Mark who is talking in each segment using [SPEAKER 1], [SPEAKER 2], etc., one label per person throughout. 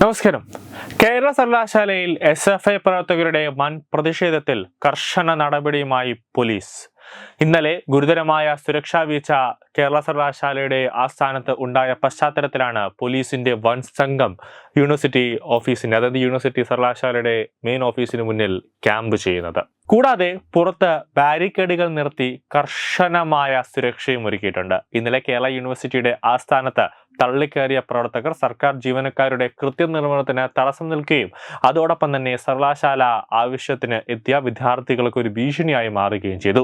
[SPEAKER 1] നമസ്കാരം. കേരള സർവകലാശാലയിൽ S F I പ്രവർത്തകരുടെ വൻ പ്രതിഷേധത്തിൽ കർശന നടപടിയുമായി പോലീസ്. ഇന്നലെ ഗുരുതരമായ സുരക്ഷാ വീഴ്ച കേരള സർവകലാശാലയുടെ ആസ്ഥാനത്ത് ഉണ്ടായ പശ്ചാത്തലത്തിലാണ് പോലീസിന്റെ വൻ സംഘം യൂണിവേഴ്സിറ്റി ഓഫീസിന് അതായത് യൂണിവേഴ്സിറ്റി സർവകലാശാലയുടെ മെയിൻ ഓഫീസിന് മുന്നിൽ ക്യാമ്പ് ചെയ്യുന്നത്. കൂടാതെ പുറത്ത് ബാരിക്കേഡുകൾ നിർത്തി കർശനമായ സുരക്ഷയും ഒരുക്കിയിട്ടുണ്ട്. ഇന്നലെ കേരള യൂണിവേഴ്സിറ്റിയുടെ ആസ്ഥാനത്ത് തള്ളിക്കയറിയ പ്രവർത്തകർ സർക്കാർ ജീവനക്കാരുടെ കൃത്യനിർവഹണത്തിന് തടസ്സം നിൽക്കുകയും അതോടൊപ്പം തന്നെ സർവകലാശാല ആവശ്യത്തിന് എത്തിയ വിദ്യാർത്ഥികൾക്ക് ഒരു ഭീഷണിയായി മാറുകയും ചെയ്തു.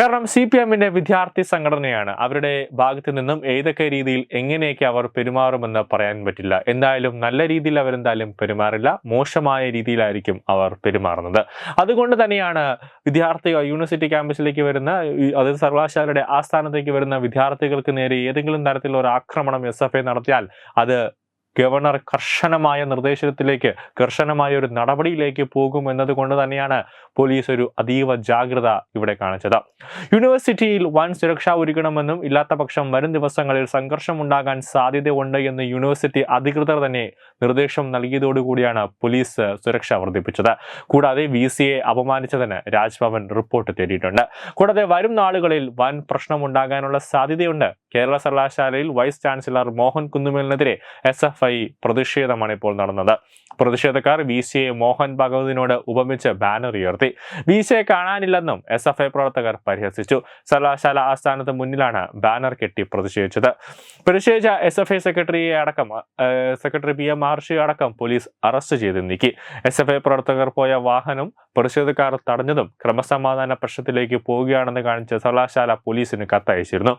[SPEAKER 1] കാരണം സി പി എമ്മിന്റെ വിദ്യാർത്ഥി സംഘടനയാണ് അവരുടെ ഭാഗത്തു നിന്നും ഏതൊക്കെ രീതിയിൽ എങ്ങനെയൊക്കെ അവർ പെരുമാറുമെന്ന് പറയാൻ പറ്റില്ല. എന്തായാലും നല്ല രീതിയിൽ അവരെന്തായാലും പെരുമാറില്ല. മോശമായ രീതിയിലായിരിക്കും അവർ പെരുമാറുന്നത്. അതുകൊണ്ട് തന്നെയാണ് വിദ്യാർത്ഥികൾ യൂണിവേഴ്സിറ്റി ക്യാമ്പസിലേക്ക് വരുന്ന അതായത് സർവകലാശാലയുടെ ആസ്ഥാനത്തേക്ക് വരുന്ന വിദ്യാർത്ഥികൾക്ക് നേരെ ഏതെങ്കിലും തരത്തിലുള്ള ഒരു ആക്രമണം എസ് ഐ നടത്തിയാൽ അത് ഗവർണർ കർശനമായ നിർദ്ദേശത്തിലേക്ക് കർശനമായ ഒരു നടപടിയിലേക്ക് പോകും എന്നതുകൊണ്ട് തന്നെയാണ് പോലീസ് ഒരു അതീവ ജാഗ്രത ഇവിടെ കാണിച്ചത്. യൂണിവേഴ്സിറ്റിയിൽ വൻ സുരക്ഷ ഒരുക്കണമെന്നും ഇല്ലാത്ത പക്ഷം വരും ദിവസങ്ങളിൽ സംഘർഷം സംഘർഷമുണ്ടാകാൻ സാധ്യതയുണ്ട് എന്ന് യൂണിവേഴ്സിറ്റി അധികൃതർ തന്നെ നിർദ്ദേശം നൽകിയതോടുകൂടിയാണ് പോലീസ് സുരക്ഷ വർദ്ധിപ്പിച്ചത്. കൂടാതെ വി സിയെ അപമാനിച്ചതിന് രാജ്ഭവൻ റിപ്പോർട്ട് തേടിയിട്ടുണ്ട്. കൂടാതെ വരും നാളുകളിൽ വൻ പ്രശ്നമുണ്ടാകാനുള്ള സാധ്യതയുണ്ട് കേരള സർവകലാശാലയിൽ വൈസ് ചാൻസലർ മോഹൻ കുന്നുമേലിനെതിരെ എസ് എഫ് ഐ പ്രതിഷേധമാണ് ഇപ്പോൾ നടന്നത്. പ്രതിഷേധക്കാർ വി സി എ മോഹൻ ഭഗവതിനോട് ഉപമിച്ച് ബാനർ ഉയർത്തി. വി സി എ കാണാനില്ലെന്നും എസ് എഫ് ഐ പ്രവർത്തകർ പരിഹസിച്ചു. സർവകലാശാല ആസ്ഥാനത്ത് മുന്നിലാണ് ബാനർ കെട്ടി പ്രതിഷേധിച്ചത്. പ്രതിഷേധിച്ച എസ് എഫ് ഐ സെക്രട്ടറിയെ അടക്കം സെക്രട്ടറി പി എം മാർഷി അടക്കം പോലീസ് അറസ്റ്റ് ചെയ്ത് നീക്കി. എസ് എഫ് ഐ പ്രവർത്തകർ പോയ വാഹനം പ്രതിഷേധക്കാർ തടഞ്ഞതും ക്രമസമാധാന പ്രശ്നത്തിലേക്ക് പോവുകയാണെന്ന് കാണിച്ച് സർവകലാശാല പോലീസിന് കത്തയച്ചിരുന്നു.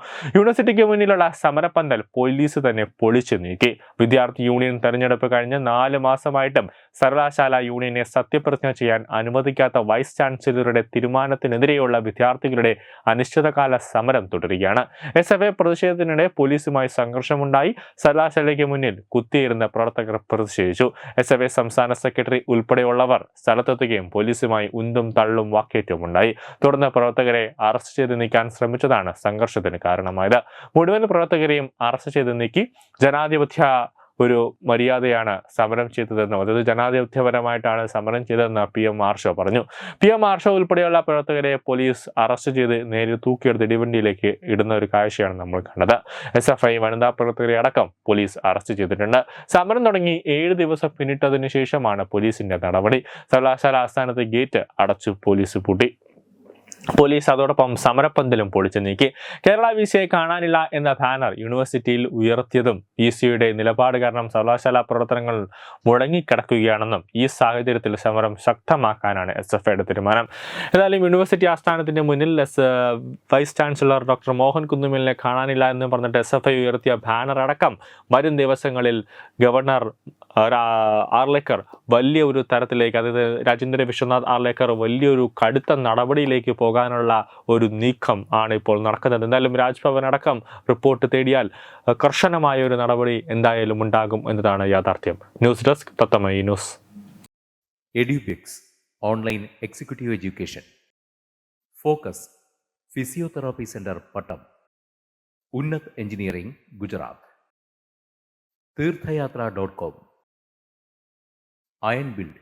[SPEAKER 1] യൂണിവേഴ്സിറ്റിക്ക് മുന്നിലുള്ള സമരപ്പന്തൽ പോലീസ് തന്നെ പൊളിച്ചു നീക്കി. വിദ്യാർത്ഥി യൂണിയൻ തെരഞ്ഞെടുപ്പ് കഴിഞ്ഞ് നാല് മാസമായിട്ടും സർവകലാശാല യൂണിയനെ സത്യപ്രതിജ്ഞ ചെയ്യാൻ അനുവദിക്കാത്ത വൈസ് ചാൻസലറുടെ തീരുമാനത്തിനെതിരെയുള്ള വിദ്യാർത്ഥികളുടെ അനിശ്ചിതകാല സമരം തുടരുകയാണ്. എസ് എഫ് ഐ പ്രതിഷേധത്തിനിടെ പോലീസുമായി സംഘർഷമുണ്ടായി. സർവകലാശാലയ്ക്ക് മുന്നിൽ കുത്തിയിരുന്ന പ്രവർത്തകർ പ്രതിഷേധിച്ചു. എസ് എഫ് ഐ സംസ്ഥാന സെക്രട്ടറി ഉൾപ്പെടെയുള്ളവർ സ്ഥലത്തെത്തുകയും പോലീസുമായി ഉന്തും തള്ളും വാക്കേറ്റവും ഉണ്ടായി തുടർന്ന് പ്രവർത്തകരെ അറസ്റ്റ് ചെയ്ത് നീക്കാൻ ശ്രമിച്ചതാണ് സംഘർഷത്തിന് കാരണമായത്. മുഴുവൻ പ്രവർത്തകരെയും അറസ്റ്റ് ചെയ്ത് നീക്കി ജനാധിപത്യ ഒരു മര്യാദയാണ് സമരം ചെയ്തതെന്നും അതായത് ജനാധിപത്യപരമായിട്ടാണ് സമരം ചെയ്തതെന്ന് പി എം ആർഷോ പറഞ്ഞു. പി എം ആർഷോ ഉൾപ്പെടെയുള്ള പ്രവർത്തകരെ പോലീസ് അറസ്റ്റ് ചെയ്ത് നേരിൽ തൂക്കിയെടുത്ത് ഇടിവണ്ടിയിലേക്ക് ഇടുന്ന ഒരു കാഴ്ചയാണ് നമ്മൾ കണ്ടത്. എസ് എഫ് ഐ വനിതാ പ്രവർത്തകരെ അടക്കം പോലീസ് അറസ്റ്റ് ചെയ്തിട്ടുണ്ട്. സമരം തുടങ്ങി ഏഴ് ദിവസം പിന്നിട്ടതിനു ശേഷമാണ് പോലീസിന്റെ നടപടി. സർവകലാശാല ആസ്ഥാനത്ത് ഗേറ്റ് അടച്ചു പോലീസ് പൂട്ടി. പോലീസ് അതോടൊപ്പം സമരപ്പന്തലും പൊളിച്ചു നീക്കി. കേരള വി സിയെ കാണാനില്ല എന്ന ബാനർ യൂണിവേഴ്സിറ്റിയിൽ ഉയർത്തിയതും വി സിയുടെ നിലപാട് കാരണം സർവകലാശാല പ്രവർത്തനങ്ങൾ മുടങ്ങിക്കിടക്കുകയാണെന്നും ഈ സാഹചര്യത്തിൽ സമരം ശക്തമാക്കാനാണ് എസ് എഫ് ഐയുടെ തീരുമാനം. ഏതായാലും യൂണിവേഴ്സിറ്റി ആസ്ഥാനത്തിന്റെ മുന്നിൽ S vice chancellor doctor Mohan കുന്നുമലിനെ കാണാനില്ല എന്ന് പറഞ്ഞിട്ട് എസ് എഫ് ഐ ഉയർത്തിയ ബാനർ അടക്കം വരും ദിവസങ്ങളിൽ ഗവർണർ ആർലേക്കർ വലിയ ഒരു തരത്തിലേക്ക് അതായത് രാജേന്ദ്ര വിശ്വനാഥ് ആർലേക്കർ വലിയൊരു കടുത്ത നടപടിയിലേക്ക് പോകാനുള്ള ഒരു നീക്കം ആണ് ഇപ്പോൾ നടക്കുന്നത്. എന്തായാലും രാജ്ഭവൻ അടക്കം റിപ്പോർട്ട് തേടിയാൽ കർശനമായ ഒരു നടപടി എന്തായാലും ഉണ്ടാകും എന്നതാണ് യാഥാർത്ഥ്യം. News desk Thathamayi news.
[SPEAKER 2] Edupix online executive education. Focus physiotherapy centre Pattom. Unnat engineering Gujarat. Theerthayatra dot com. Iron build.